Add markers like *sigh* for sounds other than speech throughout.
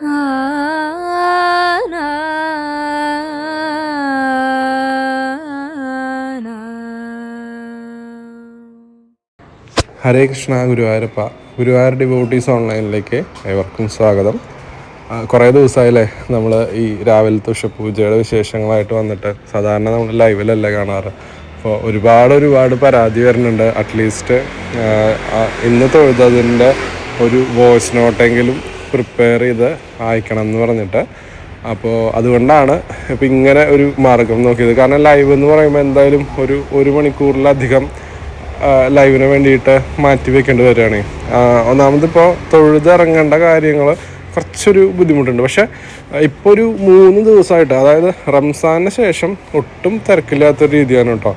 ഹരേ Krishna Guruvayurappa. Guruvayur devotees ഓൺലൈനിലേക്ക് ഏവർക്കും സ്വാഗതം. കുറേ ദിവസമായില്ലേ നമ്മൾ ഈ രാവിലത്തെ ഉഷപൂജയുടെ വിശേഷങ്ങളായിട്ട് വന്നിട്ട് സാധാരണ നമ്മൾ ലൈവിലല്ലേ കാണാറ്. അപ്പോൾ ഒരുപാട് ഒരുപാട് പരാതി വരുന്നുണ്ട്. അറ്റ്ലീസ്റ്റ് ഇന്ന് തൊഴുതതിന്റെ ഒരു വോയിസ് നോട്ടെങ്കിലും പ്രിപ്പയർ ചെയ്ത് അയക്കണം എന്ന് പറഞ്ഞിട്ട്. അപ്പോൾ അതുകൊണ്ടാണ് ഇപ്പം ഇങ്ങനെ ഒരു മാർഗം നോക്കിയത്. കാരണം ലൈവ് എന്ന് പറയുമ്പോൾ എന്തായാലും ഒരു ഒരു മണിക്കൂറിലധികം ലൈവിന് വേണ്ടിയിട്ട് മാറ്റി വെക്കേണ്ടി വരികയാണ്. ഒന്നാമതിപ്പോൾ തൊഴുതിറങ്ങേണ്ട കാര്യങ്ങൾ കുറച്ചൊരു ബുദ്ധിമുട്ടുണ്ട്. പക്ഷേ ഇപ്പോൾ ഒരു മൂന്ന് ദിവസമായിട്ട് അതായത് റംസാന് ശേഷം ഒട്ടും തിരക്കില്ലാത്തൊരു രീതിയാണ് കേട്ടോ.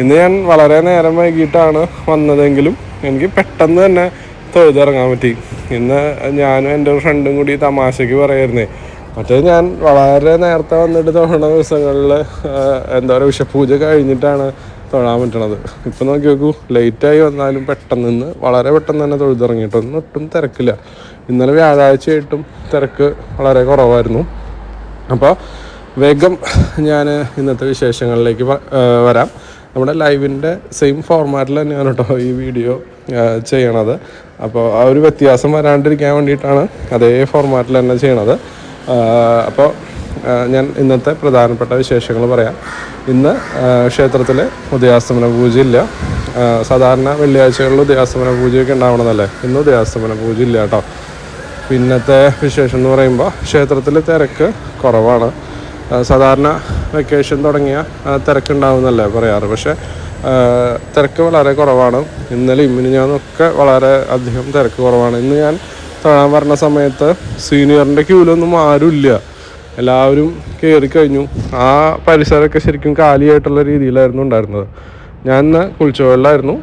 ഇന്ന് ഞാൻ വളരെ നേരം വൈകിട്ടാണ് വന്നതെങ്കിലും എനിക്ക് പെട്ടെന്ന് തന്നെ തൊഴുതിറങ്ങാൻ പറ്റി. ഇന്ന് ഞാനും എന്റെ ഫ്രണ്ടും കൂടി തമാശയ്ക്ക് പറയായിരുന്നേ. മറ്റേ ഞാൻ വളരെ നേരത്തെ വന്നിട്ട് തൊഴണ ദിവസങ്ങളിൽ എന്താ പറയുക വിഷപ്പൂജ കഴിഞ്ഞിട്ടാണ് തൊഴാൻ പറ്റണത്. ഇപ്പം നോക്കി നോക്കൂ ലേറ്റായി വന്നാലും പെട്ടെന്ന് നിന്ന് വളരെ പെട്ടെന്ന് തന്നെ തൊഴുതിറങ്ങിയിട്ടൊന്നും ഒട്ടും തിരക്കില്ല. ഇന്നലെ വ്യാഴാഴ്ചയായിട്ടും തിരക്ക് വളരെ കുറവായിരുന്നു. അപ്പോൾ വേഗം ഞാൻ ഇന്നത്തെ വിശേഷങ്ങളിലേക്ക് വരാം. നമ്മുടെ ലൈവിന്റെ സെയിം ഫോർമാറ്റിൽ തന്നെയാണ് കേട്ടോ ഈ വീഡിയോ ചെയ്യണത്. അപ്പോൾ ആ ഒരു വ്യത്യാസം വരാണ്ടിരിക്കാൻ വേണ്ടിയിട്ടാണ് അതേ ഫോർമാറ്റിൽ തന്നെ ചെയ്യണത്. അപ്പോൾ ഞാൻ ഇന്നത്തെ പ്രധാനപ്പെട്ട വിശേഷങ്ങൾ പറയാം. ഇന്ന് ക്ഷേത്രത്തിൽ ഉദയാസ്തമന പൂജയില്ല സാധാരണ വെള്ളിയാഴ്ചകളിൽ ഉദയാസ്തമന പൂജയൊക്കെ ഉണ്ടാവണമെന്നല്ലേ ഇന്ന് ഉദയാസ്തമന പൂജ ഇല്ല കേട്ടോ. പിന്നത്തെ വിശേഷം എന്ന് പറയുമ്പോൾ ക്ഷേത്രത്തിൽ തിരക്ക് കുറവാണ്. സാധാരണ വെക്കേഷൻ തുടങ്ങിയ തിരക്കുണ്ടാവുന്നല്ലേ പറയാറ്. പക്ഷേ തിരക്ക് വളരെ കുറവാണ്. ഇന്നലെ ഇന്നലെയും ഞാനൊക്കെ വളരെ അധികം തിരക്ക് കുറവാണ്. ഇന്ന് ഞാൻ തൊഴാൻ പറഞ്ഞ സമയത്ത് സീനിയറിന്റെ ക്യൂലൊന്നും ആരുമില്ല എല്ലാവരും കയറി കഴിഞ്ഞു. ആ പരിസരമൊക്കെ ശരിക്കും കാലിയായിട്ടുള്ള രീതിയിലായിരുന്നു ഉണ്ടായിരുന്നത്. ഞാൻ ഇന്ന് കുളിച്ചുവെള്ളമായിരുന്നു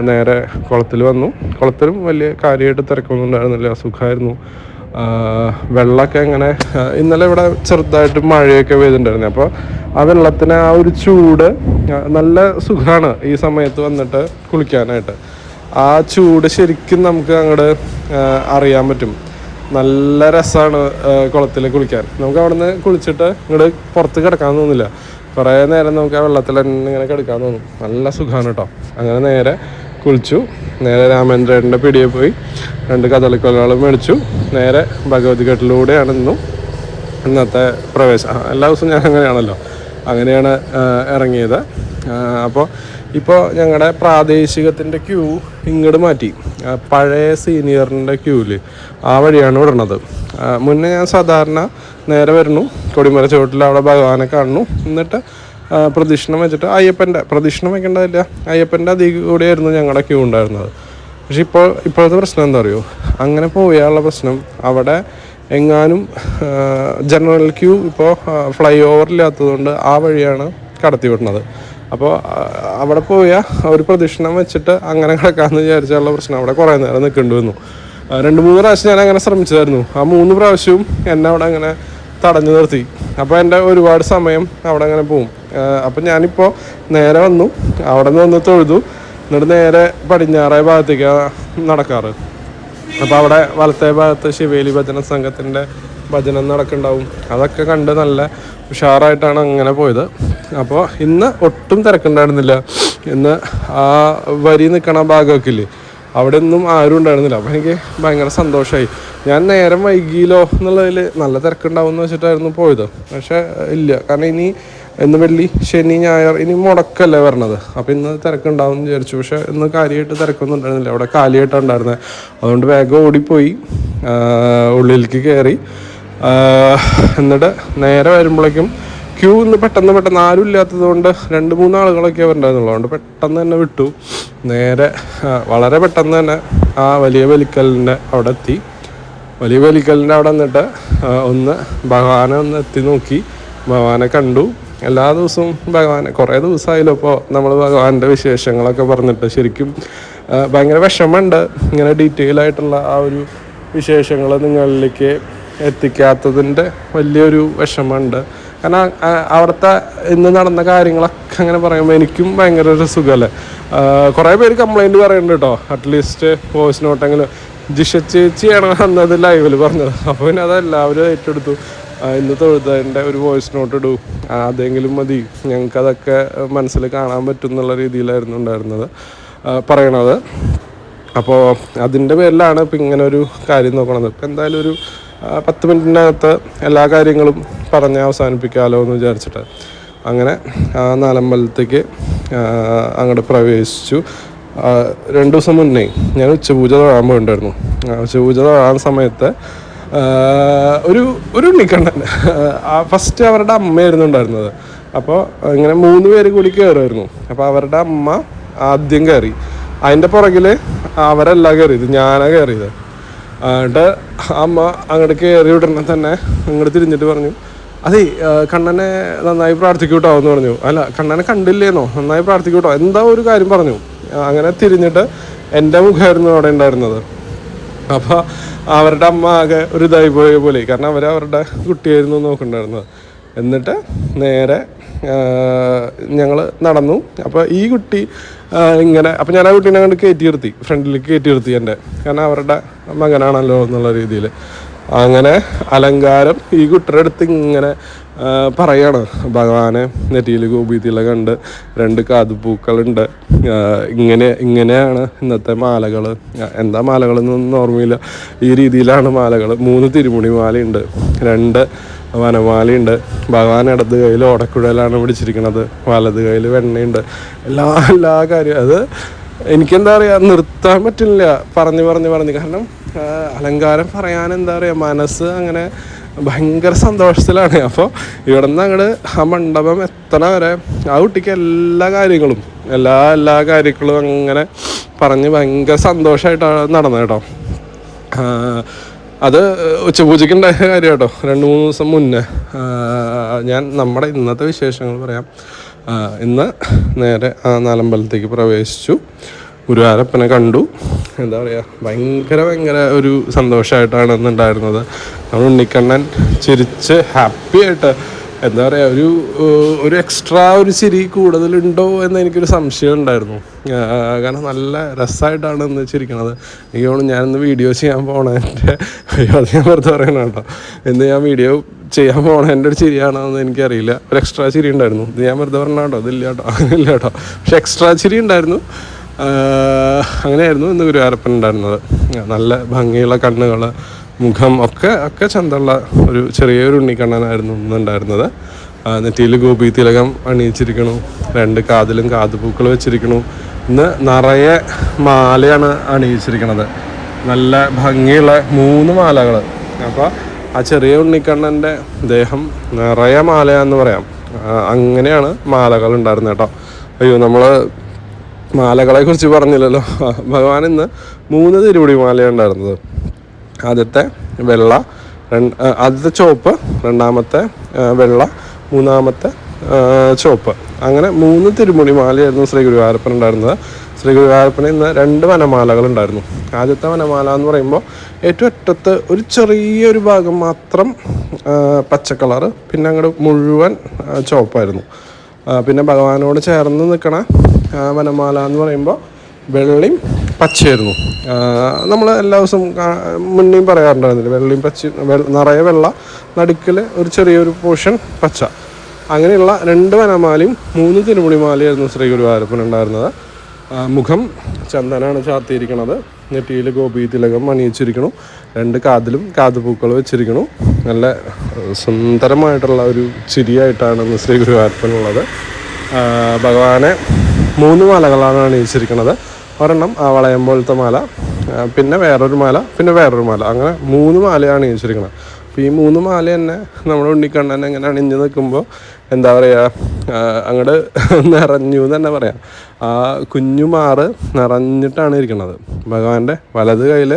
നേരെ കുളത്തിൽ വന്നു. കുളത്തിലും വലിയ കാര്യമായിട്ട് തിരക്കൊന്നും ഉണ്ടായിരുന്നില്ല. സുഖമായിരുന്നു. വെള്ളമൊക്കെ ഇങ്ങനെ ഇന്നലെ ഇവിടെ ചെറുതായിട്ട് മഴയൊക്കെ പെയ്തിട്ടുണ്ടായിരുന്നു. അപ്പോൾ ആ വെള്ളത്തിന് ആ ഒരു ചൂട് നല്ല സുഖമാണ് ഈ സമയത്ത് വന്നിട്ട് കുളിക്കാനായിട്ട്. ആ ചൂട് ശരിക്കും നമുക്ക് അങ്ങോട്ട് അറിയാൻ പറ്റും. നല്ല രസമാണ് കുളത്തിൽ കുളിക്കാൻ. നമുക്ക് അവിടെ നിന്ന് കുളിച്ചിട്ട് ഇങ്ങോട്ട് പുറത്ത് കിടക്കാൻ തോന്നില്ല. കുറേ നേരം നമുക്ക് ആ വെള്ളത്തിൽ ഇങ്ങനെ കിടക്കാൻ തോന്നും. നല്ല സുഖമാണ് കേട്ടോ. അങ്ങനെ നേരെ കുളിച്ചു. നേരെ രാമേന്ദ്രേട്ടന്റെ പിടിയെ പോയി. രണ്ട് കഥലക്കൊലകളും മേടിച്ചു. നേരെ ഭഗവതി ഘട്ടിലൂടെയാണ് ഇന്നും ഇന്നത്തെ പ്രവേശം എല്ലാ ദിവസവും ഞാൻ അങ്ങനെയാണല്ലോ. അങ്ങനെയാണ് ഇറങ്ങിയത്. അപ്പോൾ ഇപ്പോൾ ഞങ്ങളുടെ പ്രാദേശികത്തിന്റെ ക്യൂ ഇങ്ങോട്ട് മാറ്റി. പഴയ സീനിയറിന്റെ ക്യൂവിൽ ആ വഴിയാണ് വിടണത്. മുന്നേ ഞാൻ സാധാരണ നേരെ വരുന്നു. കൊടിമര ചുവട്ടിൽ അവിടെ ഭഗവാനെ കാണുന്നു. എന്നിട്ട് പ്രദക്ഷിണം വെച്ചിട്ട് അയ്യപ്പന്റെ പ്രദക്ഷിണം വെക്കേണ്ടതില്ല. അയ്യപ്പന്റെ അതിൽ കൂടിയായിരുന്നു ഞങ്ങളുടെ ക്യൂ ഉണ്ടായിരുന്നത്. പക്ഷെ ഇപ്പോൾ ഇപ്പോഴത്തെ പ്രശ്നം എന്താ അറിയോ? അങ്ങനെ പോയാലുള്ള പ്രശ്നം അവിടെ എങ്ങാനും ജനറൽ ക്യൂ ഇപ്പോൾ ഫ്ലൈ ഓവർ ഇല്ലാത്തതുകൊണ്ട് ആ വഴിയാണ് കടത്തി വിടുന്നത്. അപ്പോൾ അവിടെ പോയാൽ ഒരു പ്രദക്ഷിണം വെച്ചിട്ട് അങ്ങനെ കിടക്കാമെന്ന് വിചാരിച്ചുള്ള പ്രശ്നം അവിടെ കുറേ നേരം നിൽക്കേണ്ടി വന്നു. രണ്ട് മൂന്ന് പ്രാവശ്യം ഞാൻ അങ്ങനെ ശ്രമിച്ചതായിരുന്നു. ആ മൂന്ന് പ്രാവശ്യവും എന്നെ അവിടെ അങ്ങനെ തടഞ്ഞു നിർത്തി. അപ്പോൾ എന്റെ ഒരുപാട് സമയം അവിടെ അങ്ങനെ പോവും. അപ്പം ഞാനിപ്പോൾ നേരെ വന്നു. അവിടെ നിന്ന് വന്ന് തൊഴുതു. എന്നിട്ട് നേരെ പടിഞ്ഞാറേ ഭാഗത്തേക്കാണ് നടക്കാറ്. അപ്പോൾ അവിടെ വലത്തെ ഭാഗത്ത് ശിവേലി ഭജന സംഘത്തിന്റെ ഭജനം നടക്കുന്നുണ്ടാവും. അതൊക്കെ കണ്ട് നല്ല ഉഷാറായിട്ടാണ് അങ്ങനെ പോയത്. അപ്പോൾ ഇന്ന് ഒട്ടും തിരക്കുണ്ടായിരുന്നില്ല. ഇന്ന് ആ വരി നിൽക്കണ ഭാഗമൊക്കെ ഇല്ലേ? അവിടെ ഒന്നും ആരും ഉണ്ടായിരുന്നില്ല. അപ്പോൾ എനിക്ക് ഭയങ്കര സന്തോഷമായി ഞാൻ നേരം വൈകിയില്ലോ എന്നുള്ളതിൽ നല്ല തിരക്കുണ്ടാവും എന്ന് വെച്ചിട്ടായിരുന്നു പോയത്. പക്ഷേ ഇല്ല. കാരണം ഇനി ഇന്ന് വെള്ളി ശനി ഞായർ ഇനി മുടക്കല്ലേ വരണത്. അപ്പോൾ ഇന്ന് തിരക്കുണ്ടാവും എന്ന് വിചാരിച്ചു. പക്ഷേ ഇന്ന് കാര്യമായിട്ട് തിരക്കൊന്നും ഉണ്ടായിരുന്നില്ല. അവിടെ കാലിയായിട്ടാണ് ഉണ്ടായിരുന്നത് അതുകൊണ്ട് വേഗം ഓടിപ്പോയി. ഉള്ളിലേക്ക് കയറി. എന്നിട്ട് നേരെ വരുമ്പോഴേക്കും ക്യൂ ഇന്ന് പെട്ടെന്ന് പെട്ടെന്ന് ആരും ഇല്ലാത്തത് കൊണ്ട് രണ്ട് മൂന്ന് ആളുകളൊക്കെ ഉണ്ടായിരുന്നുള്ളൂ അതുകൊണ്ട് പെട്ടെന്ന് തന്നെ വിട്ടു. നേരെ വളരെ പെട്ടെന്ന് തന്നെ ആ വലിയ വലിക്കലിന്റെ അവിടെ എത്തി. വലിയ വലിക്കലിന്റെ അവിടെ നിന്നിട്ട് ഒന്ന് ഭഗവാനെ ഒന്ന് എത്തി നോക്കി. ഭഗവാനെ കണ്ടു. എല്ലാ ദിവസവും ഭഗവാനെ കുറേ ദിവസമായാലും ഇപ്പോൾ നമ്മൾ ഭഗവാന്റെ വിശേഷങ്ങളൊക്കെ പറഞ്ഞിട്ട്. ശരിക്കും ഭയങ്കര വിഷമമുണ്ട്. ഇങ്ങനെ ഡീറ്റെയിൽ ആയിട്ടുള്ള ആ ഒരു വിശേഷങ്ങൾ നിങ്ങളിലേക്ക് എത്തിക്കാത്തതിന്റെ വലിയൊരു വിഷമമുണ്ട്. കാരണം അവിടുത്തെ ഇന്ന് നടന്ന കാര്യങ്ങളൊക്കെ അങ്ങനെ പറയുമ്പോൾ എനിക്കും ഭയങ്കര ഒരു സുഖമല്ലേ കുറേ പേര് കംപ്ലൈന്റ് പറയുന്നുണ്ട് കേട്ടോ. അറ്റ്ലീസ്റ്റ് വോയിസ് നോട്ടെങ്കിലും ജിഷ ചേച്ചിയാണ് അന്നത് ലൈവിൽ പറഞ്ഞത്. അപ്പോൾ പിന്നെ അതെല്ലാവരും ഏറ്റെടുത്തു. ഇന്നത്തെ ഇന്ന് തൊഴുതതിന്റെ ഒരു വോയിസ് നോട്ട് ഇടൂ. അതെങ്കിലും മതി. ഞങ്ങൾക്ക് അതൊക്കെ മനസ്സിൽ കാണാൻ പറ്റും എന്നുള്ള രീതിയിലായിരുന്നു ഉണ്ടായിരുന്നത്. പറയണത്. അപ്പോൾ അതിന്റെ പേരിലാണ് ഇപ്പം ഇങ്ങനെ ഒരു കാര്യം നോക്കണത്. ഇപ്പം എന്തായാലും ഒരു പത്ത് മിനിറ്റിനകത്ത് എല്ലാ കാര്യങ്ങളും പറഞ്ഞ് അവസാനിപ്പിക്കാമല്ലോ എന്ന് വിചാരിച്ചിട്ട്. അങ്ങനെ ആ നാലമ്പലത്തേക്ക് അങ്ങോട്ട് പ്രവേശിച്ചു. രണ്ട് ദിവസം മുന്നേ ഞാൻ ഉച്ചപൂജ തൊഴാൻ ഉണ്ടായിരുന്നു ഉച്ചപൂജ തൊഴാൻ സമയത്ത് ഒരു ഒരു ഉണ്ണിക്കണ്ണൻ. ഫസ്റ്റ് അവരുടെ അമ്മയായിരുന്നു ഉണ്ടായിരുന്നത്. അപ്പോൾ ഇങ്ങനെ മൂന്ന് പേര് കൂടി കയറുമായിരുന്നു അപ്പോൾ അവരുടെ അമ്മ ആദ്യം കയറി അതിന്റെ പുറകിൽ അവരല്ല കയറിയത് ഞാനാ കയറിയത് എന്നിട്ട് അമ്മ അങ്ങോട്ട് കയറി ഉടനെ തന്നെ അങ്ങോട്ട് തിരിഞ്ഞിട്ട് പറഞ്ഞു അതെ കണ്ണനെ നന്നായി പ്രാർത്ഥിക്കൂട്ടോ എന്ന് പറഞ്ഞു. അല്ല കണ്ണനെ കണ്ടില്ലേന്നോ? നന്നായി പ്രാർത്ഥിക്കൂട്ടോ? എന്താ ഒരു കാര്യം പറഞ്ഞു? അങ്ങനെ തിരിഞ്ഞിട്ട് എന്റെ മുഖമായിരുന്നു അവിടെ ഉണ്ടായിരുന്നത്. അപ്പോൾ അവരുടെ അമ്മ ആകെ ഒരു ഇതായി പോയ പോലെ കാരണം അവർ അവരുടെ കുട്ടിയായിരുന്നു നോക്കണ്ടായിരുന്നത്. എന്നിട്ട് നേരെ ഞങ്ങൾ നടന്നു. അപ്പോൾ ഈ കുട്ടി ഇങ്ങനെ അപ്പോൾ ഞാൻ ആ കുട്ടീനെ അങ്ങോട്ട് കയറ്റി നിർത്തി ഫ്രണ്ടിലേക്ക് കയറ്റി നിർത്തി എന്റെ. കാരണം അവരുടെ മകനാണല്ലോ എന്നുള്ള രീതിയിൽ അങ്ങനെ അലങ്കാരം ഈ കുട്ടിയുടെ അടുത്ത് ഇങ്ങനെ പറയാണ്. ഭഗവാനെ നെറ്റിയിൽ ഗോപീതില കണ്ട് രണ്ട് കാതുപൂക്കളുണ്ട്. ഇങ്ങനെ ഇങ്ങനെയാണ് ഇന്നത്തെ മാലകൾ എന്താ മാലകൾ എന്നൊന്നും ഓർമ്മയില്ല. ഈ രീതിയിലാണ് മാലകൾ മൂന്ന് തിരുമുണി മാലയുണ്ട് രണ്ട് വനമാലയുണ്ട്. ഭഗവാൻ ഇടത് കയ്യിൽ ഓടക്കുഴലാണ് പിടിച്ചിരിക്കുന്നത് വലത് കയ്യിൽ വെണ്ണയുണ്ട്. എല്ലാ എല്ലാ കാര്യവും അത് എനിക്കെന്താ പറയുക നിർത്താൻ പറ്റില്ല. പറഞ്ഞു പറഞ്ഞു പറഞ്ഞു. കാരണം അലങ്കാരം പറയാൻ എന്താ പറയുക മനസ്സ് അങ്ങനെ ഭയങ്കര സന്തോഷത്തിലാണ്. അപ്പോൾ ഇവിടെ നിന്ന് അങ്ങോട്ട് ആ മണ്ഡപം എത്തണ വരെ ആ കുട്ടിക്ക് എല്ലാ കാര്യങ്ങളും എല്ലാ എല്ലാ കാര്യങ്ങളും അങ്ങനെ പറഞ്ഞ് ഭയങ്കര സന്തോഷമായിട്ടാണ് നടന്നത് കേട്ടോ. അത് ഉച്ചപൂജയ്ക്ക് ഉണ്ടായ കാര്യം കേട്ടോ. രണ്ട് മൂന്ന് ദിവസം മുന്നേ. ഞാൻ നമ്മുടെ ഇന്നത്തെ വിശേഷങ്ങൾ പറയാം. ഇന്ന് നേരെ ആ നാലമ്പലത്തേക്ക് പ്രവേശിച്ചു. ഗുരുവാരപ്പനെ കണ്ടു. എന്താ പറയുക ഭയങ്കര ഭയങ്കര ഒരു സന്തോഷമായിട്ടാണ് അന്നുണ്ടായിരുന്നത് നമ്മൾ ഉണ്ണിക്കണ്ണൻ ചിരിച്ച് ഹാപ്പി ആയിട്ട് എന്താ പറയുക ഒരു ഒരു എക്സ്ട്രാ ഒരു ചിരി കൂടുതലുണ്ടോ എന്ന് എനിക്കൊരു സംശയം ഉണ്ടായിരുന്നു. കാരണം നല്ല രസമായിട്ടാണ് ഇന്ന് ചിരിക്കണത്. എനിക്ക് തോന്നുന്നു ഞാനിന്ന് വീഡിയോ ചെയ്യാൻ പോണതിന്റെ അത് ഞാൻ വെറുതെ പറയണം കേട്ടോ. ഇന്ന് ഞാൻ വീഡിയോ ചെയ്യാൻ പോണതിന്റെ ഒരു ചിരിയാണോ എന്ന് എനിക്കറിയില്ല. ഒരു എക്സ്ട്രാ ചിരി ഉണ്ടായിരുന്നു. ഇത് ഞാൻ വെറുതെ പറഞ്ഞ കേട്ടോ. ഇതില്ല കേട്ടോ. *laughs* ഇല്ല കേട്ടോ. പക്ഷെ എക്സ്ട്രാ ചിരി ഉണ്ടായിരുന്നു. അങ്ങനെയായിരുന്നു ഇന്ന് ഗുരുവാരപ്പൻ ഉണ്ടായിരുന്നത്. നല്ല ഭംഗിയുള്ള കണ്ണുകൾ മുഖം ഒക്കെ ഒക്കെ ചന്തമുള്ള ഒരു ചെറിയൊരു ഉണ്ണിക്കണ്ണനായിരുന്നു ഇന്നുണ്ടായിരുന്നത് നെറ്റിയിൽ ഗോപി തിലകം അണിയിച്ചിരിക്കണു രണ്ട് കാതിലും കാതുപൂക്കൾ വെച്ചിരിക്കണു. ഇന്ന് നിറയെ മാലയാണ് അണിയിച്ചിരിക്കണത്. നല്ല ഭംഗിയുള്ള മൂന്ന് മാലകൾ അപ്പോൾ ആ ചെറിയ ഉണ്ണിക്കണ്ണന്റെ ദേഹം നിറയെ മാലയാന്ന് പറയാം. അങ്ങനെയാണ് മാലകൾ ഉണ്ടായിരുന്നത് കേട്ടോ. അയ്യോ നമ്മൾ മാലകളെ കുറിച്ച് പറഞ്ഞില്ലല്ലോ. ഭഗവാൻ ഇന്ന് മൂന്ന് തിരുമുടി മാലയുണ്ടായിരുന്നത്. ആദ്യത്തെ വെള്ള ആദ്യത്തെ ചുവപ്പ് രണ്ടാമത്തെ വെള്ള മൂന്നാമത്തെ ചുവപ്പ്. അങ്ങനെ മൂന്ന് തിരുമുടി മാലയായിരുന്നു ശ്രീ ഗുരുവായൂരപ്പൻ ഉണ്ടായിരുന്നത്. ശ്രീ ഗുരുവായൂരപ്പന് ഇന്ന് രണ്ട് വനമാലകൾ ഉണ്ടായിരുന്നു ആദ്യത്തെ വനമാല എന്ന് പറയുമ്പോൾ ഏറ്റവും അറ്റത്ത് ഒരു ചെറിയൊരു ഭാഗം മാത്രം പച്ച പിന്നെ അങ്ങോട്ട് മുഴുവൻ ചുവപ്പായിരുന്നു. പിന്നെ ഭഗവാനോട് ചേർന്ന് നിൽക്കണ വനമാല എന്ന് പറയുമ്പോൾ വെള്ളയും പച്ചയായിരുന്നു. നമ്മൾ എല്ലാ ദിവസവും മുന്നേയും പറയാറുണ്ടായിരുന്നില്ല വെള്ളയും പച്ച നിറയെ വെള്ള നടുക്കിൽ ഒരു ചെറിയൊരു പോർഷൻ പച്ച. അങ്ങനെയുള്ള രണ്ട് വനമാലയും മൂന്ന് തിരുമുണിമാലയായിരുന്നു ശ്രീ ഗുരുവായൂരപ്പൻ ഉണ്ടായിരുന്നത്. മുഖം ചന്ദനാണ് ചാർത്തിയിരിക്കണത് നെറ്റിയിൽ ഗോപി തിലകം അണിയിച്ചിരിക്കണു. രണ്ട് കാതിലും കാതുപൂക്കൾ വെച്ചിരിക്കണു. നല്ല സുന്ദരമായിട്ടുള്ള ഒരു ചിരിയായിട്ടാണ് ശ്രീ ഗുരുവായൂരപ്പനുള്ളത് ഭഗവാനെ മൂന്ന് മാലകളാണ് അണിയിച്ചിരിക്കുന്നത് ഒരെണ്ണം ആ വളയം പോലത്തെ മാല പിന്നെ വേറൊരു മാല പിന്നെ വേറൊരു മാല. അങ്ങനെ മൂന്ന് മാലയാണ് അണിയിച്ചിരിക്കുന്നത് അപ്പോൾ ഈ മൂന്ന് മാല തന്നെ നമ്മുടെ ഉണ്ണിക്കണ്ണൻ ഇങ്ങനെ അണിഞ്ഞ് നിൽക്കുമ്പോൾ എന്താ പറയുക അങ്ങോട്ട് നിറഞ്ഞു എന്ന് തന്നെ പറയാം. ആ കുഞ്ഞുമാറ് നിറഞ്ഞിട്ടാണ് ഇരിക്കുന്നത്. ഭഗവാന്റെ വലത് കയ്യിൽ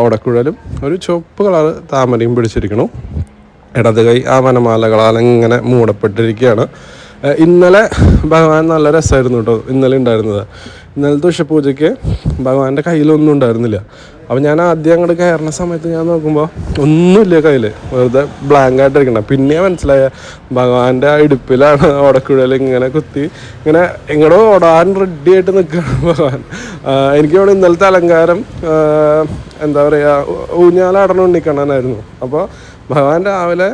ഓടക്കുഴലും ഒരു ചുവപ്പ് കളറ് താമരയും പിടിച്ചിരിക്കണു ഇടത് കൈ ആ വനമാലകളാൽ ഇങ്ങനെ മൂടപ്പെട്ടിരിക്കുകയാണ്. ഇന്നലെ ഭഗവാൻ നല്ല രസമായിരുന്നു കേട്ടോ ഇന്നലെ ഉണ്ടായിരുന്നത്. ഇന്നലത്തെ ഉഷപൂജയ്ക്ക് ഭഗവാന്റെ കയ്യിലൊന്നും ഉണ്ടായിരുന്നില്ല. അപ്പം ഞാൻ ആദ്യം അങ്ങോട്ട് കയറുന്ന സമയത്ത് ഞാൻ നോക്കുമ്പോൾ ഒന്നുമില്ല കയ്യിൽ വെറുതെ ബ്ലാങ്ക് ആയിട്ടിരിക്കണം പിന്നെ മനസ്സിലായ ഭഗവാന്റെ ആ ഇടുപ്പിലാണ് ഓടക്കുഴൽ ഇങ്ങനെ കുത്തി ഇങ്ങനെ എങ്ങടോ ഓടാൻ റെഡി ആയിട്ട് നിൽക്കുകയാണ് ഭഗവാൻ. എനിക്ക് വേണം ഇന്നലത്തെ അലങ്കാരം എന്താ പറയുക ഊഞ്ഞാലാടണം ഉണ്ണിക്കണ്ണനായിരുന്നു. അപ്പോൾ ഭഗവാൻ രാവിലെ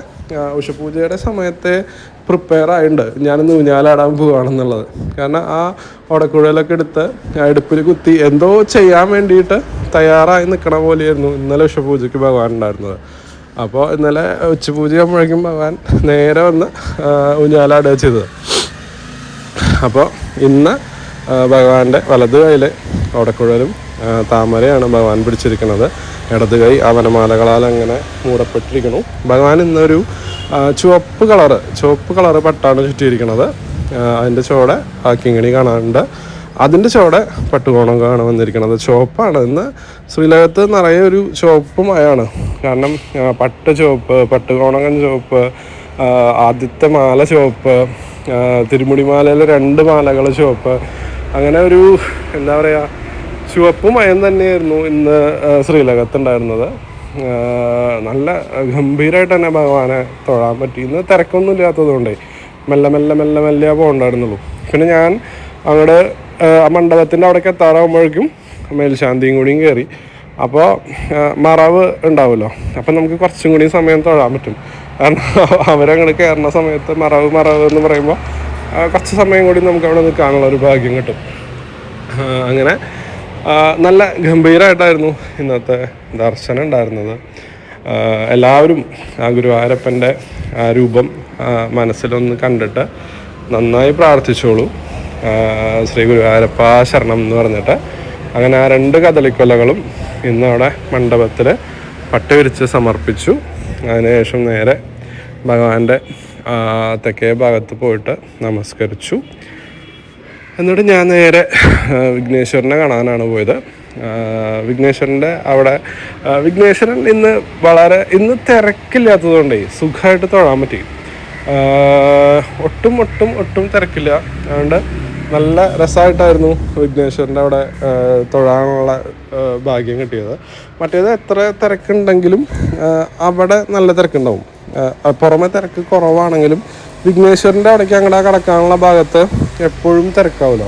ഉഷപൂജയുടെ സമയത്തെ പ്രിപ്പയർ ആയിട്ടുണ്ട് ഞാനിന്ന് ഊഞ്ഞാലാടാൻ പോവുകയാണെന്നുള്ളത് കാരണം ആ ഓടക്കുഴലൊക്കെ എടുത്ത് അടുപ്പിൽ കുത്തി എന്തോ ചെയ്യാൻ വേണ്ടിയിട്ട് തയ്യാറായി നിൽക്കണ പോലെയായിരുന്നു ഇന്നലെ ഉഷപൂജയ്ക്ക് ഭഗവാൻ ഉണ്ടായിരുന്നത്. അപ്പോൾ ഇന്നലെ ഉച്ചപൂജ ആകുമ്പോഴേക്കും ഭഗവാൻ നേരെ വന്ന് ഊഞ്ഞാലാടുക ചെയ്തത്. അപ്പോൾ ഇന്ന് ഭഗവാന്റെ വലതു കൈയിൽ ഓടക്കുഴലും താമരയാണ് ഭഗവാൻ പിടിച്ചിരിക്കുന്നത് ഇടത് കൈ അവനമാലകളാൽ അങ്ങനെ മൂടപ്പെട്ടിരിക്കുന്നു. ഭഗവാൻ ഇന്നൊരു ആ, ചുവപ്പ് കളറ് ചുവപ്പ് കളറ് പട്ടാണ് ചുറ്റിയിരിക്കുന്നത്. ആ, അതിന്റെ ചോടെ ആ കിങ്ങിണി കാണാനുണ്ട്. അതിന്റെ ചോടെ പട്ടുകോണം വന്നിരിക്കുന്നത്. ചുവപ്പാണ്. ഇന്ന് ശ്രീലകത്ത് നിറയെ ഒരു ചുവപ്പ് മയാണ് കാരണം പട്ട ചുവപ്പ് പട്ടുകോണകൻ ചുവപ്പ് ആദ്യത്തെ മാല ചുവപ്പ് ആ, തിരുമുടിമാലയിലെ രണ്ട് മാലകൾ ചുവപ്പ്. അങ്ങനെ ഒരു എന്താ പറയുക ചുവപ്പ് മയം തന്നെയായിരുന്നു ഇന്ന് ശ്രീലകത്തുണ്ടായിരുന്നത്. നല്ല ഗംഭീരമായിട്ട് തന്നെ ഭഗവാനെ തൊഴാൻ പറ്റി. ഇന്ന് തിരക്കൊന്നും ഇല്ലാത്തതുകൊണ്ടേ മെല്ലെ മെല്ലെ മെല്ലെ മെല്ലെ പോകണ്ടായിരുന്നുള്ളൂ. പിന്നെ ഞാൻ അവിടെ ആ മണ്ഡപത്തിന്റെ അവിടേക്ക് എത്താറാകുമ്പോഴേക്കും മേൽശാന്തിയും കൂടിയും കയറി. അപ്പോൾ മറവ് ഉണ്ടാവുമല്ലോ. അപ്പം നമുക്ക് കുറച്ചും കൂടി സമയം തൊഴാൻ പറ്റും. കാരണം അവരങ്ങോട്ട് കയറുന്ന സമയത്ത് മറവ് മറവ് എന്ന് പറയുമ്പോൾ കുറച്ച് സമയം കൂടി നമുക്ക് അവിടെ നിൽക്കാനുള്ള ഒരു ഭാഗ്യം കിട്ടും. അങ്ങനെ നല്ല ഗംഭീരമായിട്ടായിരുന്നു ഇന്നത്തെ ദർശനം ഉണ്ടായിരുന്നത്. എല്ലാവരും ആ ഗുരുവായൂരപ്പന്റെ ആ രൂപം മനസ്സിലൊന്ന് കണ്ടിട്ട് നന്നായി പ്രാർത്ഥിച്ചോളൂ. ശ്രീ ഗുരുവായൂരപ്പ ശരണം എന്ന് പറഞ്ഞിട്ട്. അങ്ങനെ ആ രണ്ട് കദളിക്കൊലകളും ഇന്നവിടെ മണ്ഡപത്തിൽ പട്ടുവിരിച്ച് സമർപ്പിച്ചു. അതിനുശേഷം നേരെ ഭഗവാന്റെ തെക്കേ ഭാഗത്ത് പോയിട്ട് നമസ്കരിച്ചു. എന്നിട്ട് ഞാൻ നേരെ വിഘ്നേശ്വരനെ കാണാനാണ് പോയത്. വിഘ്നേശ്വരന്റെ അവിടെ വിഘ്നേശ്വരൻ ഇന്ന് വളരെ ഇന്ന് തിരക്കില്ലാത്തതുകൊണ്ടേ സുഖമായിട്ട് തൊഴാൻ പറ്റി. ഒട്ടും ഒട്ടും ഒട്ടും തിരക്കില്ല. അതുകൊണ്ട് നല്ല രസമായിട്ടായിരുന്നു വിഘ്നേശ്വരന്റെ അവിടെ തൊഴാനുള്ള ഭാഗ്യം കിട്ടിയത്. മറ്റേത് എത്ര തിരക്കുണ്ടെങ്കിലും അവിടെ നല്ല തിരക്കുണ്ടാവും. പുറമെ തിരക്ക് കുറവാണെങ്കിലും വിഘ്നേശ്വരന്റെ അവിടേക്ക് അങ്ങടെ കടക്കാനുള്ള ഭാഗത്ത് എപ്പോഴും തിരക്കാവില്ല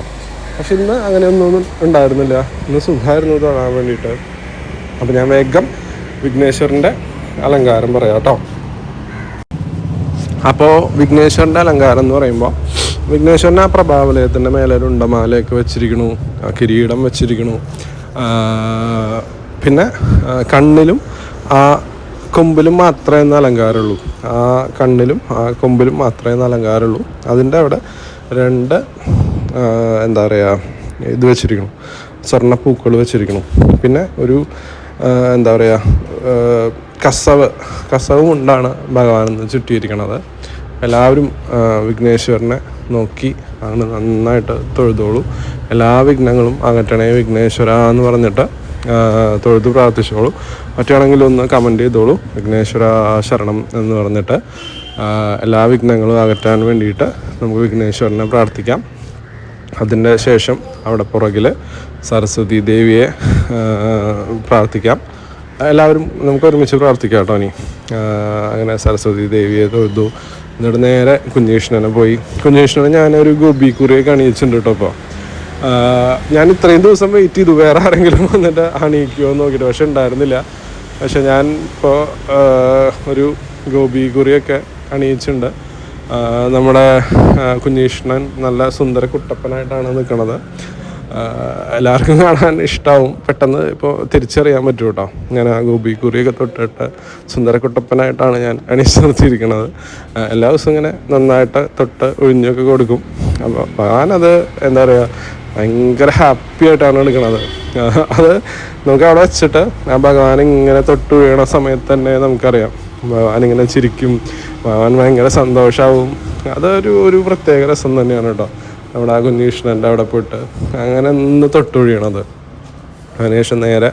പക്ഷെ ഇന്ന് അങ്ങനെയൊന്നും ഉണ്ടായിരുന്നില്ല. ഇന്ന് സുഖമായിരുന്നു തൊഴാൻ വേണ്ടിയിട്ട്. അപ്പോൾ ഞാൻ വേഗം വിഘ്നേശ്വരന്റെ അലങ്കാരം പറയാം കേട്ടോ. അപ്പോൾ വിഘ്നേശ്വരന്റെ അലങ്കാരം എന്ന് പറയുമ്പോൾ വിഘ്നേശ്വരൻ ആ പ്രഭാവലയത്തിന്റെ മേലെ ഒരു ഉണ്ടമാലയൊക്കെ വെച്ചിരിക്കണു കിരീടം വെച്ചിരിക്കണു. പിന്നെ കണ്ണിലും ആ കൊമ്പിലും മാത്രമേ ഇന്ന് അലങ്കാരമുള്ളൂ. ആ കണ്ണിലും ആ കൊമ്പിലും മാത്രമേ ഇന്ന് അതിന്റെ അവിടെ രണ്ട് എന്താ പറയുക ഇത് വെച്ചിരിക്കണം സ്വർണപ്പൂക്കൾ വെച്ചിരിക്കണം പിന്നെ ഒരു എന്താ പറയുക കസവ് കസവ് കൊണ്ടാണ് ഭഗവാൻ ഇന്ന് ചുറ്റിയിരിക്കണത്. എല്ലാവരും വിഘ്നേശ്വരനെ നോക്കി ആണ് നന്നായിട്ട് തൊഴുതോളൂ. എല്ലാ വിഘ്നങ്ങളും അകറ്റണേ വിഘ്നേശ്വര എന്ന് പറഞ്ഞിട്ട് തൊഴുത് പ്രാർത്ഥിച്ചോളൂ. പറ്റുകയാണെങ്കിൽ ഒന്ന് കമന്റ് ചെയ്തോളൂ. വിഘ്നേശ്വര ശരണം എന്ന് പറഞ്ഞിട്ട് എല്ലാ വിഘ്നങ്ങളും അകറ്റാൻ വേണ്ടിയിട്ട് നമുക്ക് വിഘ്നേശ്വരനെ പ്രാർത്ഥിക്കാം. അതിന്റെ ശേഷം അവിടെ പുറകിൽ സരസ്വതി ദേവിയെ പ്രാർത്ഥിക്കാം. എല്ലാവരും നമുക്ക് ഒരുമിച്ച് പ്രാർത്ഥിക്കാം കേട്ടോ ഇനി. അങ്ങനെ സരസ്വതി ദേവിയെ തൊഴുതു. എന്നിട്ട് നേരെ കുഞ്ഞീഷ്ണനെ പോയി. കുഞ്ഞീഷ്ണനെ ഞാനൊരു ഗോപി കുറിയൊക്കെ അണിയിച്ചിട്ടുണ്ട് കേട്ടോ ഇപ്പോൾ ഞാൻ ഇത്രയും ദിവസം വെയിറ്റ് ചെയ്തു. വേറെ ആരെങ്കിലും വന്നിട്ട് അണിയിക്കുമോ എന്ന് നോക്കിയിട്ട്. പക്ഷെ ഉണ്ടായിരുന്നില്ല. പക്ഷെ ഞാൻ ഇപ്പോൾ ഒരു ഗോപി കുറിയൊക്കെ അണിയിച്ചിട്ടുണ്ട്. നമ്മുടെ കുഞ്ഞീഷ്ണൻ നല്ല സുന്ദര കുട്ടപ്പനായിട്ടാണ് നിൽക്കുന്നത് എല്ലാവർക്കും കാണാൻ ഇഷ്ടമാവും പെട്ടെന്ന് ഇപ്പോൾ തിരിച്ചറിയാൻ പറ്റും കേട്ടോ. ഞാൻ ആ ഗോപി കുറിയൊക്കെ തൊട്ടിട്ട് സുന്ദര കുട്ടപ്പനായിട്ടാണ് ഞാൻ അണിയിച്ച് നിർത്തിയിരിക്കുന്നത് എല്ലാ ദിവസവും ഇങ്ങനെ നന്നായിട്ട് തൊട്ട് ഒഴിഞ്ഞൊക്കെ കൊടുക്കും. അപ്പോൾ ഞാനത് എന്താ പറയുക ഭയങ്കര ഹാപ്പി ആയിട്ടാണ് എടുക്കുന്നത് *laughs* അത് നമുക്ക് അവിടെ വെച്ചിട്ട് ആ ഭഗവാൻ ഇങ്ങനെ തൊട്ട് വീണ സമയത്ത് തന്നെ നമുക്കറിയാം. ഭഗവാൻ ഇങ്ങനെ ചിരിക്കും ഭഗവാൻ ഭയങ്കര സന്തോഷമാവും അതൊരു ഒരു പ്രത്യേക രസം തന്നെയാണ് കേട്ടോ. നമ്മുടെ ആ കുഞ്ഞീഷ്ണന്റെ അവിടെ പോയിട്ട് അങ്ങനെ നിന്ന് തൊട്ടൊഴിയണത് അതിനുശേഷം നേരെ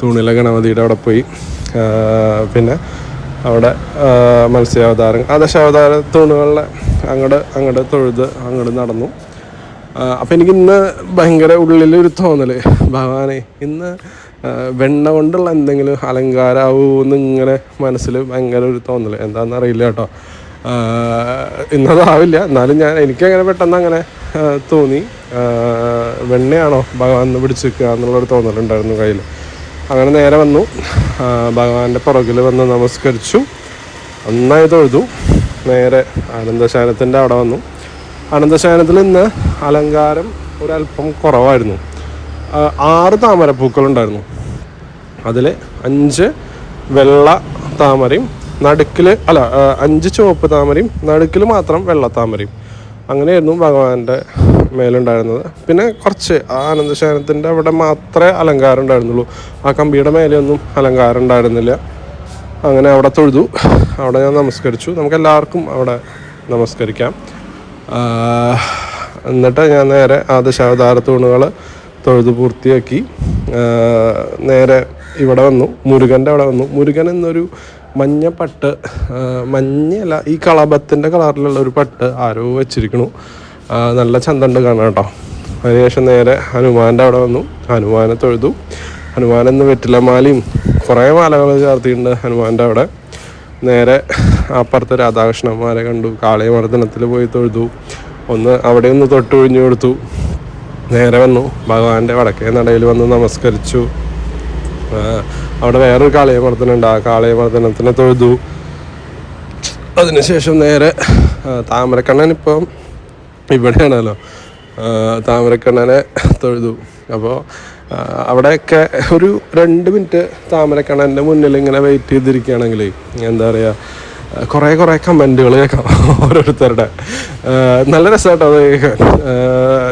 തൂണിലെ ഗണപതിയുടെ അവിടെ പോയി. പിന്നെ അവിടെ മത്സ്യാവതാരം ആ ദശാവതാര തൂണുകളിലെ അങ്ങോട്ട് അങ്ങോട്ട് തൊഴുത് അങ്ങോട്ട് നടന്നു. അപ്പം എനിക്ക് ഇന്ന് ഭയങ്കര ഉള്ളിലൊരു തോന്നൽ ഭഗവാനെ ഇന്ന് വെണ്ണ കൊണ്ടുള്ള എന്തെങ്കിലും അലങ്കാരാവൂന്ന് ഇങ്ങനെ മനസ്സിൽ ഭയങ്കര ഒരു തോന്നൽ എന്താണെന്ന് അറിയില്ല കേട്ടോ. ഇന്നതാവില്ല എന്നാലും ഞാൻ എനിക്കങ്ങനെ പെട്ടെന്ന് അങ്ങനെ തോന്നി. വെണ്ണയാണോ ഭഗവാൻ പിടിച്ച് നിൽക്കുക എന്നുള്ളൊരു തോന്നലുണ്ടായിരുന്നു കയ്യിൽ അങ്ങനെ നേരെ വന്നു. ഭഗവാന്റെ പുറകിൽ വന്ന് നമസ്കരിച്ചു. നന്നായി തൊഴുതു. നേരെ ആനന്ദശാനത്തിന്റെ അവിടെ വന്നു. ആനന്ദശാനത്തിൽ ഇന്ന് അലങ്കാരം ഒരല്പം കുറവായിരുന്നു. ആറ് താമരപ്പൂക്കളുണ്ടായിരുന്നു അതിൽ അഞ്ച് വെള്ള താമരയും നടുക്കിൽ അല്ല അഞ്ച് ചുവപ്പ് താമരയും നടുക്കിൽ മാത്രം വെള്ള താമരയും. അങ്ങനെയായിരുന്നു ഭഗവാന്റെ മേലുണ്ടായിരുന്നത്. പിന്നെ കുറച്ച് ആ അനന്തശയനത്തിന്റെ അവിടെ മാത്രമേ അലങ്കാരം ഉണ്ടായിരുന്നുള്ളൂ. ആ കമ്പിയുടെ മേലെയൊന്നും അലങ്കാരം ഉണ്ടായിരുന്നില്ല. അങ്ങനെ അവിടെ തൊഴുതു. അവിടെ ഞാൻ നമസ്കരിച്ചു. നമുക്ക് എല്ലാവർക്കും അവിടെ നമസ്കരിക്കാം. എന്നിട്ട് ഞാൻ നേരെ ആ ദശാവതാര തൂണുകൾ തൊഴുത് പൂർത്തിയാക്കി. നേരെ ഇവിടെ വന്നു. മുരുകന്റെ അവിടെ വന്നു. മുരുകൻ എന്നൊരു മഞ്ഞ പട്ട് മഞ്ഞല്ല ഈ കളഭത്തിന്റെ കളറിലുള്ള ഒരു പട്ട് ആരോ വെച്ചിരിക്കണു. നല്ല ചന്തണ്ട് കാണാം കേട്ടോ. അതിനുശേഷം നേരെ ഹനുമാന്റെ അവിടെ വന്നു. ഹനുമാനെ തൊഴുതു. ഹനുമാനെന്ന് വെറ്റിലമാലയും കുറേ മാലകൾ ചേർത്തിട്ടുണ്ട് ഹനുമാന്റെ അവിടെ. നേരെ അപ്പുറത്ത് രാധാകൃഷ്ണന്മാരെ കണ്ടു. കാളിയമർദ്ദനത്തിൽ പോയി തൊഴുതു. ഒന്ന് അവിടെ ഒന്ന് തൊട്ടൊഴിഞ്ഞു കൊടുത്തു. നേരെ വന്നു. ഭഗവാന്റെ വടക്കേ നടയിൽ വന്ന് നമസ്കരിച്ചു. അവിടെ വേറൊരു കാളിയമർദ്ദനുണ്ട് ആ കാളിയമർദ്ദനത്തിനെ തൊഴുതു. അതിനുശേഷം നേരെ താമരക്കണ്ണൻ ഇപ്പം ഇവിടെയാണല്ലോ. താമരക്കണ്ണനെ തൊഴുതു. അപ്പോൾ അവിടെയൊക്കെ ഒരു രണ്ട് മിനിറ്റ് താമരക്കണ്ണന്റെ മുന്നിൽ ഇങ്ങനെ വെയിറ്റ് ചെയ്തിരിക്കുകയാണെങ്കിൽ എന്താ പറയുക കുറേ കുറേ കമന്റുകൾ കേൾക്കാം *laughs* ഓരോരുത്തരുടെ. നല്ല രസമായിട്ടോ അത് കേൾക്കാൻ.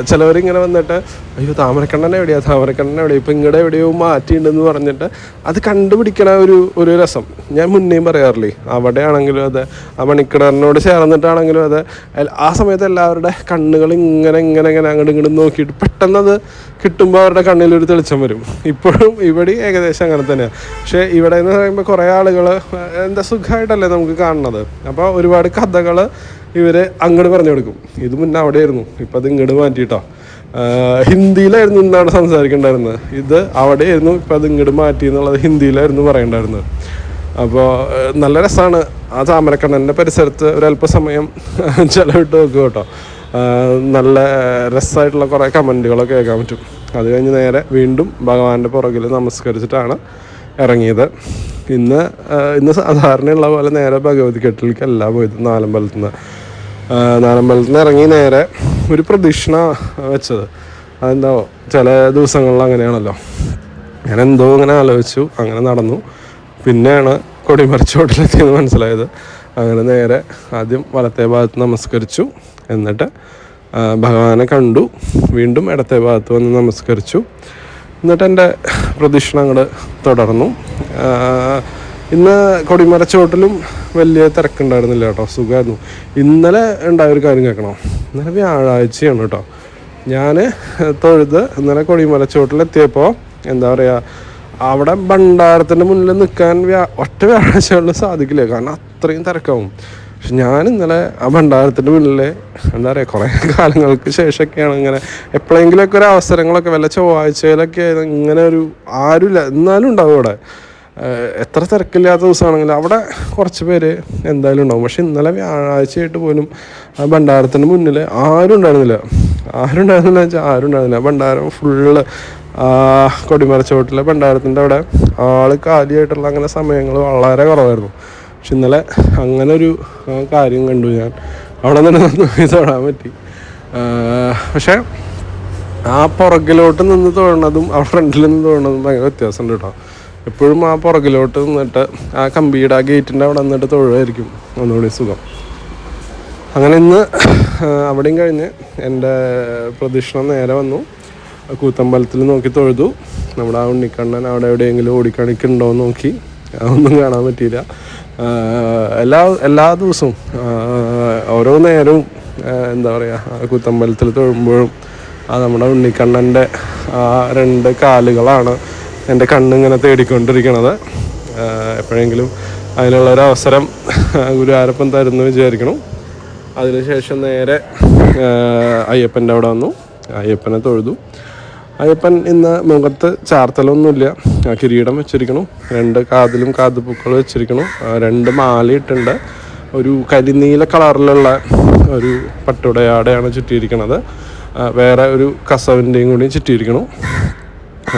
ചിലവരിങ്ങനെ വന്നിട്ട് അയ്യോ താമരക്കണ്ണൻ എവിടെയാ? താമരക്കണ്ണൻ എവിടെയാ? ഇപ്പം ഇങ്ങടെ എവിടെയോ മാറ്റിയിട്ടുണ്ടെന്ന് പറഞ്ഞിട്ട് അത് കണ്ടുപിടിക്കണ ഒരു ഒരു രസം. ഞാൻ മുന്നേയും പറയാറില്ലേ അവിടെയാണെങ്കിലും അതെ ആ മണിക്കിടറിനോട് ചേർന്നിട്ടാണെങ്കിലും അതെ ആ സമയത്ത് എല്ലാവരുടെ കണ്ണുകൾ ഇങ്ങനെ ഇങ്ങനെ ഇങ്ങനെ അങ്ങോട്ടും ഇങ്ങോട്ടും നോക്കിയിട്ട് പെട്ടെന്നത് കിട്ടുമ്പോൾ അവരുടെ കണ്ണിലൊരു തെളിച്ചം വരും. ഇപ്പോഴും ഇവിടെ ഏകദേശം അങ്ങനെ തന്നെയാണ് പക്ഷേ ഇവിടെ എന്ന് പറയുമ്പോൾ കുറേ ആളുകൾ എന്താ സുഖമായിട്ടല്ലേ നമുക്ക് കാണുന്നത്? അപ്പോൾ ഒരുപാട് കഥകൾ ഇവർ അങ്ങോട്ട് പറഞ്ഞു കൊടുക്കും. ഇത് മുന്നേ അവിടെയായിരുന്നു. ഇപ്പം അത് ഇങ്ങോട്ട് മാറ്റിയിട്ടോ. ഹിന്ദിയിലായിരുന്നു ഇന്നാണ് സംസാരിക്കേണ്ടായിരുന്നത്. ഇത് അവിടെയായിരുന്നു ഇപ്പം അത് ഇങ്ങോട്ട് മാറ്റി എന്നുള്ളത് ഹിന്ദിയിലായിരുന്നു പറയേണ്ടായിരുന്നത്. അപ്പോൾ നല്ല രസമാണ് ആ താമരക്കണ്ണന്റെ പരിസരത്ത് ഒരല്പസമയം ചിലവിട്ട് നോക്കുക കേട്ടോ. നല്ല രസമായിട്ടുള്ള കുറേ കമന്റുകളൊക്കെ കേൾക്കാൻ പറ്റും. അത് കഴിഞ്ഞ് നേരെ വീണ്ടും ഭഗവാന്റെ പുറകിൽ നമസ്കരിച്ചിട്ടാണ് ഇറങ്ങിയത്. ഇന്ന് ഇന്ന് സാധാരണയുള്ള പോലെ നേരെ ഭഗവതി കെട്ടിലേക്കല്ല പോയത് നാലമ്പലത്തിൽ നിന്ന്. നാലമ്പലത്തിൽ നിന്ന് ഇറങ്ങി നേരെ ഒരു പ്രദക്ഷിണ വെച്ചത്. അതെന്തോ ചില ദിവസങ്ങളിൽ അങ്ങനെയാണല്ലോ. ഞാൻ എന്തോ ഇങ്ങനെ ആലോചിച്ചു അങ്ങനെ നടന്നു. പിന്നെയാണ് കൊടിമരച്ചോട്ടിലെത്തിയെന്ന് മനസ്സിലായത്. അങ്ങനെ നേരെ ആദ്യം വലത്തെ ഭാഗത്ത് നമസ്കരിച്ചു. എന്നിട്ട് ഭഗവാനെ കണ്ടു. വീണ്ടും ഇടത്തെ ഭാഗത്ത് വന്ന് നമസ്കരിച്ചു. എന്നിട്ട് എന്റെ പ്രദക്ഷിണങ്ങൾ തുടർന്നു. ഇന്ന് കൊടിമര ചോട്ടിലും വലിയ തിരക്കുണ്ടായിരുന്നില്ല കേട്ടോ. സുഖമായിരുന്നു. ഇന്നലെ ഉണ്ടായ ഒരു കാര്യം കേൾക്കണം. ഇന്നലെ വ്യാഴാഴ്ചയാണ് കേട്ടോ. ഞാൻ തൊഴുത് ഇന്നലെ കൊടിമലച്ചോട്ടിലെത്തിയപ്പോൾ എന്താ പറയുക അവിടെ ഭണ്ഡാരത്തിന്റെ മുന്നിൽ നിൽക്കാൻ വ്യാ ഒറ്റ വ്യാഴാഴ്ചകളിൽ സാധിക്കില്ല. കാരണം അത്രയും തിരക്കാവും. പക്ഷെ ഞാൻ ഇന്നലെ ആ ഭണ്ഡാരത്തിന്റെ മുന്നിൽ എന്താ പറയുക കുറേ കാലങ്ങൾക്ക് ശേഷമൊക്കെയാണ് ഇങ്ങനെ എപ്പോഴെങ്കിലുമൊക്കെ ഒരു അവസരങ്ങളൊക്കെ വല്ല ചൊവ്വാഴ്ചയിലൊക്കെ ഇങ്ങനെ ഒരു ആരുമില്ല എന്നാലും ഉണ്ടാവും അവിടെ. എത്ര തിരക്കില്ലാത്ത ദിവസമാണെങ്കിലും അവിടെ കുറച്ച് പേര് എന്തായാലും ഉണ്ടാവും. പക്ഷെ ഇന്നലെ വ്യാഴാഴ്ചയായിട്ട് പോലും ആ ഭണ്ഡാരത്തിന്റെ മുന്നിൽ ആരും ഉണ്ടായിരുന്നില്ല. ആരും ഉണ്ടായിരുന്നില്ല വെച്ചാൽ ആരും ഉണ്ടായിരുന്നില്ല. ഭണ്ഡാരം ഫുള്ള് കൊടിമരച്ചോട്ടിലെ ഭണ്ഡാരത്തിന്റെ അവിടെ ആൾ കാലിയായിട്ടുള്ള അങ്ങനെ സമയങ്ങൾ വളരെ കുറവായിരുന്നു. പക്ഷെ ഇന്നലെ അങ്ങനെ ഒരു കാര്യം കണ്ടു ഞാൻ. അവിടെ നിന്ന് നോക്കി തൊടാൻ പറ്റി. പക്ഷേ ആ പുറകിലോട്ട് നിന്ന് തൊഴണതും ആ ഫ്രണ്ടിൽ നിന്ന് തൊഴണതും ഭയങ്കര വ്യത്യാസമുണ്ട് കേട്ടോ. എപ്പോഴും ആ പുറകിലോട്ട് നിന്നിട്ട് ആ കമ്പിയുടെ ആ ഗേറ്റിന്റെ അവിടെ നിന്നിട്ട് തൊഴുമായിരിക്കും ഒന്നുകൂടി സുഖം. അങ്ങനെ ഇന്ന് അവിടെയും കഴിഞ്ഞ് എന്റെ പ്രദക്ഷിണം നേരെ വന്നു. കൂത്തമ്പലത്തിൽ നോക്കി തൊഴുതു. നമ്മുടെ ആ ഉണ്ണിക്കണ്ണൻ അവിടെ എവിടെയെങ്കിലും ഓടിക്കണിക്കുണ്ടോ എന്ന് നോക്കി. ഒന്നും കാണാൻ പറ്റിയില്ല. എല്ലാ എല്ലാ ദിവസവും ഓരോ നേരവും എന്താ പറയുക കൂത്തമ്പലത്തിൽ തൊഴുമ്പോഴും ആ നമ്മുടെ ഉണ്ണിക്കണ്ണന്റെ ആ രണ്ട് കാലുകളാണ് എന്റെ കണ്ണിങ്ങനെ തേടിക്കൊണ്ടിരിക്കണത്. എപ്പോഴെങ്കിലും അതിനുള്ള ഒരു അവസരം ഗുരുവാരപ്പൻ തരുന്നു വിചാരിക്കണം. അതിനുശേഷം നേരെ അയ്യപ്പന്റെ അവിടെ വന്നു. അയ്യപ്പനെ തൊഴുതു. അയ്യപ്പൻ ഇന്ന് മുഖത്ത് ചാർത്തലൊന്നുമില്ല. കിരീടം വെച്ചിരിക്കണു. രണ്ട് കാതിലും കാതുപൂക്കൾ വെച്ചിരിക്കണു. രണ്ട് മാലയിട്ടുണ്ട് ഒരു കരിനീല കളറിലുള്ള ഒരു പട്ടുടയാടെയാണ് ചുറ്റിയിരിക്കണത്. വേറെ ഒരു കസവിന്റെയും കൂടി ചുറ്റിയിരിക്കണു.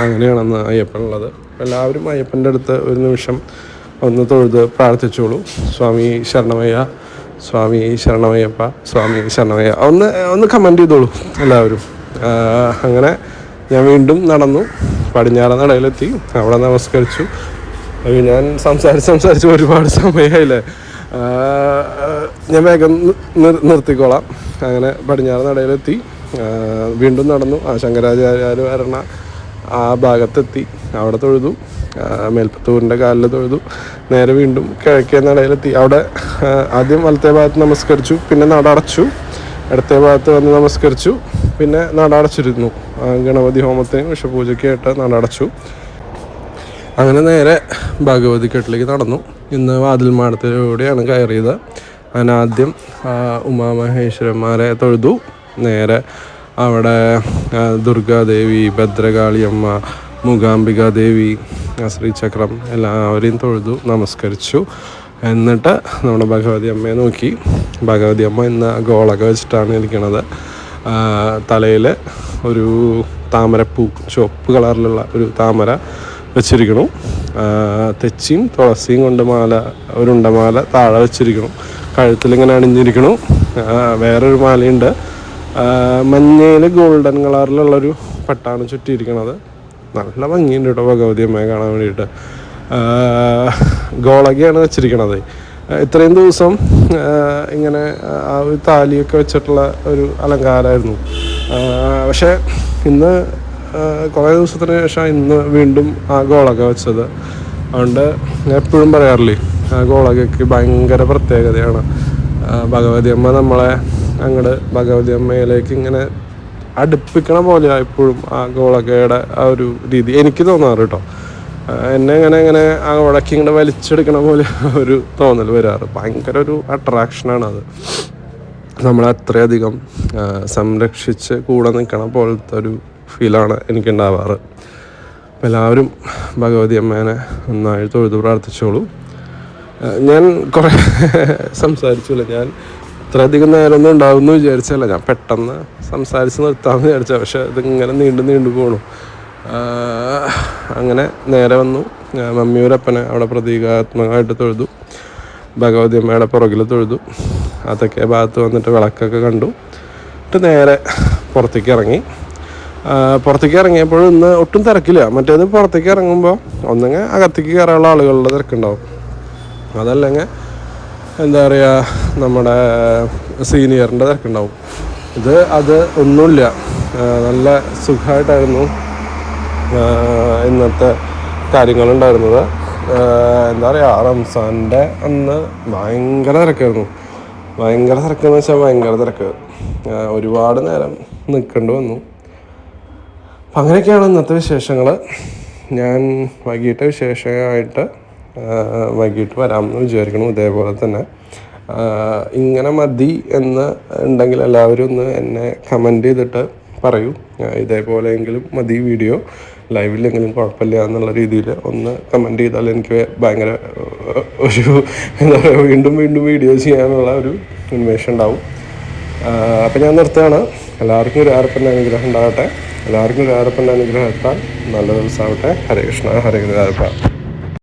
അങ്ങനെയാണെന്ന് അയ്യപ്പനുള്ളത് എല്ലാവരും അയ്യപ്പന്റെ അടുത്ത് ഒരു നിമിഷം ഒന്ന് തൊഴുത് പ്രാർത്ഥിച്ചോളൂ. സ്വാമി ശരണമയ്യ സ്വാമി ശരണമയ്യപ്പ സ്വാമി ശരണമയ്യ. ഒന്ന് ഒന്ന് കമന്റ് ചെയ്തോളൂ എല്ലാവരും. അങ്ങനെ ഞാൻ വീണ്ടും നടന്നു. പടിഞ്ഞാറ നടയിലെത്തി. അവിടെ നമസ്കരിച്ചു. അയ്യോ ഞാൻ സംസാരിച്ച് സംസാരിച്ച് ഒരുപാട് സമയമായില്ലേ ഞാൻ വേഗം നിർ- നിർത്തിക്കോളാം. അങ്ങനെ പടിഞ്ഞാറ് നടയിലെത്തി. വീണ്ടും നടന്നു. ആ ശങ്കരാചാര്യാർ വരണ ആ ഭാഗത്തെത്തി. അവിടെ തൊഴുതു. മേൽപ്പത്തൂരിന്റെ കാലിൽ തൊഴുതു. നേരെ വീണ്ടും കിഴക്കേ നടയിലെത്തി. അവിടെ ആദ്യം വലത്തെ ഭാഗത്ത് നമസ്കരിച്ചു. പിന്നെ നട അടച്ചു. ഇടത്തെ ഭാഗത്ത് വന്ന് നമസ്കരിച്ചു. പിന്നെ നടടച്ചിരുന്നു. ഗണപതി ഹോമത്തിന് വിഷപൂജയ്ക്കായിട്ട് നടടച്ചു. അങ്ങനെ നേരെ ഭഗവതി കെട്ടിലേക്ക് നടന്നു. ഇന്ന് വാതിൽ മാടത്തിലൂടെയാണ് കയറിയത്. അതിനാദ്യം ആ, ഉമാമഹേശ്വരന്മാരെ തൊഴുതു. നേരെ അവിടെ ദുർഗാദേവി ഭദ്രകാളിയമ്മ മൂകാംബികാദേവി ശ്രീചക്രം എല്ലാവരെയും തൊഴുതു നമസ്കരിച്ചു. എന്നിട്ട് നമ്മുടെ ഭഗവതി അമ്മയെ നോക്കി. ഭഗവതി അമ്മ ഇന്ന് ഗോളൊക്കെ വെച്ചിട്ടാണ് ഇരിക്കുന്നത് തലയിൽ ഒരു താമരപ്പൂ ചുവപ്പ് കളറിലുള്ള ഒരു താമര വെച്ചിരിക്കണം. തെച്ചിയും തുളസിയും കൊണ്ട് മാല ഒരു ഉണ്ടമാല താഴെ വെച്ചിരിക്കണം. കഴുത്തിലിങ്ങനെ അണിഞ്ഞിരിക്കണം. വേറൊരു മാലയുണ്ട്. മഞ്ഞയിൽ ഗോൾഡൻ കളറിലുള്ളൊരു പട്ടാണ് ചുറ്റിയിരിക്കണത്. നല്ല ഭംഗിയുണ്ട് കേട്ടോ ഭഗവതി അമ്മയെ കാണാൻ വേണ്ടിയിട്ട്. ഗോളകയാണ് വെച്ചിരിക്കണത്. ഇത്രയും ദിവസം ഇങ്ങനെ ആ ഒരു താലിയൊക്കെ വെച്ചിട്ടുള്ള ഒരു അലങ്കാരമായിരുന്നു. പക്ഷേ ഇന്ന് കുറേ ദിവസത്തിന് ശേഷം ഇന്ന് വീണ്ടും ആ ഗോളൊക്കെ വെച്ചത്. അതുകൊണ്ട് എപ്പോഴും പറയാറില്ലേ ആ ഗോളകയ്ക്ക് ഭയങ്കര പ്രത്യേകതയാണ്. ഭഗവതി അമ്മ നമ്മളെ അങ്ങോട്ട് ഭഗവതി അമ്മയിലേക്ക് ഇങ്ങനെ അടുപ്പിക്കണ പോലെയാണ് എപ്പോഴും ആ ഗോളകയുടെ ആ ഒരു രീതി. എനിക്ക് തോന്നാറ് കേട്ടോ എന്നെ ഇങ്ങനെ ഇങ്ങനെ ആ ഉടക്കി ഇങ്ങനെ വലിച്ചെടുക്കണ പോലെ *laughs* ഒരു തോന്നൽ വരാറ്. ഭയങ്കര ഒരു അട്രാക്ഷനാണ് അത്. നമ്മളെ അത്രയധികം സംരക്ഷിച്ച് കൂടെ നിൽക്കണ പോലത്തെ ഒരു ഫീലാണ് എനിക്കുണ്ടാവാറ്. അപ്പം എല്ലാവരും ഭഗവതി അമ്മേനെ നന്നായി തൊഴുതു പ്രാർത്ഥിച്ചോളൂ. ഞാൻ കുറേ *laughs* സംസാരിച്ചില്ല ഞാൻ ഇത്രയധികം നേരമൊന്നും ഉണ്ടാവുമെന്ന് വിചാരിച്ചല്ല ഞാൻ പെട്ടെന്ന് സംസാരിച്ച് നിർത്താമെന്ന് വിചാരിച്ച പക്ഷെ ഇതിങ്ങനെ നീണ്ടു നീണ്ടു ആ, അങ്ങനെ നേരെ വന്നു. മമ്മിയൂരപ്പനെ അവിടെ പ്രതീകാത്മകമായിട്ട് തൊഴുതു. ഭഗവതി അമ്മയുടെ പുറകിൽ തൊഴുതു. അതൊക്കെ ഭാഗത്ത് വന്നിട്ട് വിളക്കൊക്കെ കണ്ടു. എന്നിട്ട് നേരെ പുറത്തേക്ക് ഇറങ്ങി. പുറത്തേക്ക് ഇറങ്ങിയപ്പോൾ ഇന്ന് ഒട്ടും തിരക്കില്ല. മറ്റേത് പുറത്തേക്ക് ഇറങ്ങുമ്പോൾ ഒന്നെങ്കിൽ അകത്തേക്ക് കയറാനുള്ള ആളുകളുടെ തിരക്കുണ്ടാവും. അതല്ലെങ്കിൽ എന്താ പറയുക നമ്മുടെ സീനിയറിന്റെ തിരക്കുണ്ടാവും. ഇത് അത് ഒന്നുമില്ല. നല്ല സുഖമായിട്ടായിരുന്നു ഇന്നത്തെ കാര്യങ്ങളുണ്ടായിരുന്നത്. എന്താ പറയുക റംസാന്റെ അന്ന് ഭയങ്കര തിരക്കായിരുന്നു. ഭയങ്കര തിരക്കെന്ന് വെച്ചാൽ ഭയങ്കര തിരക്ക്. ഒരുപാട് നേരം നിൽക്കേണ്ടി വന്നു. അപ്പം അങ്ങനെയൊക്കെയാണ് ഇന്നത്തെ വിശേഷങ്ങൾ ഞാൻ വൈകിട്ട് വിശേഷമായിട്ട് വൈകിട്ട് വരാമെന്ന് വിചാരിക്കണം ഇതേപോലെ തന്നെ. ഇങ്ങനെ മതി എന്ന് ഉണ്ടെങ്കിൽ എല്ലാവരും ഒന്ന് എന്നെ കമന്റ് ചെയ്തിട്ട് പറയൂ. ഇതേപോലെയെങ്കിലും മതി വീഡിയോ. ലൈവിലെങ്കിലും കുഴപ്പമില്ല എന്നുള്ള രീതിയിൽ ഒന്ന് കമന്റ് ചെയ്താൽ എനിക്ക് ഭയങ്കര ഒരു എന്താ പറയുക വീണ്ടും വീണ്ടും വീഡിയോ ചെയ്യാനുള്ള ഒരു ഉന്മേഷം ഉണ്ടാവും. അപ്പം ഞാൻ നിർത്തുകയാണ്. എല്ലാവർക്കും ഒരു ആരപ്പന്റെ അനുഗ്രഹം ഉണ്ടാകട്ടെ. എല്ലാവർക്കും ഒരു ആരപ്പന്റെ അനുഗ്രഹം എത്താൻ നല്ല ദിവസമാവട്ടെ ഹരേ കൃഷ്ണ ഹരേ ഗുരുവായൂരപ്പ